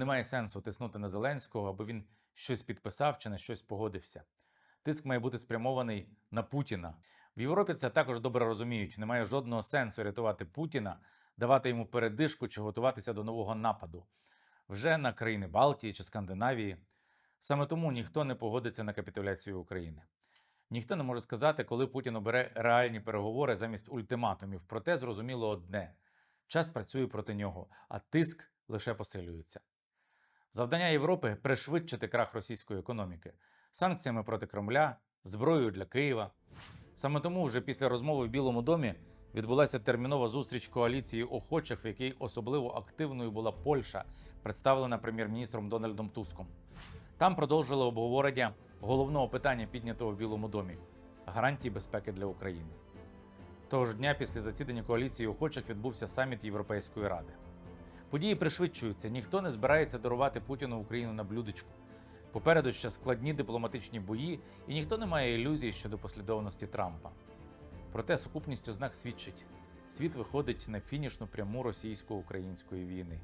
Немає сенсу тиснути на Зеленського, аби він щось підписав чи на щось погодився. Тиск має бути спрямований на Путіна. В Європі це також добре розуміють. Немає жодного сенсу рятувати Путіна, давати йому передишку чи готуватися до нового нападу вже на країни Балтії чи Скандинавії. Саме тому ніхто не погодиться на капітуляцію України. Ніхто не може сказати, коли Путін обере реальні переговори замість ультиматумів. Проте зрозуміло одне: час працює проти нього, а тиск лише посилюється. Завдання Європи пришвидшити крах російської економіки санкціями проти Кремля, зброєю для Києва. Саме тому вже після розмови в Білому домі відбулася термінова зустріч коаліції охочих, в якій особливо активною була Польща, представлена прем'єр-міністром Дональдом Туском. Там продовжили обговорення головного питання, піднятого в Білому домі гарантії безпеки для України. Того ж дня після засідання коаліції охочих відбувся саміт Європейської ради. Події пришвидшуються, ніхто не збирається дарувати Путіну Україну на блюдечку. Попереду ще складні дипломатичні бої, і ніхто не має ілюзій щодо послідовності Трампа. Проте сукупність ознак свідчить: світ виходить на фінішну пряму російсько-української війни.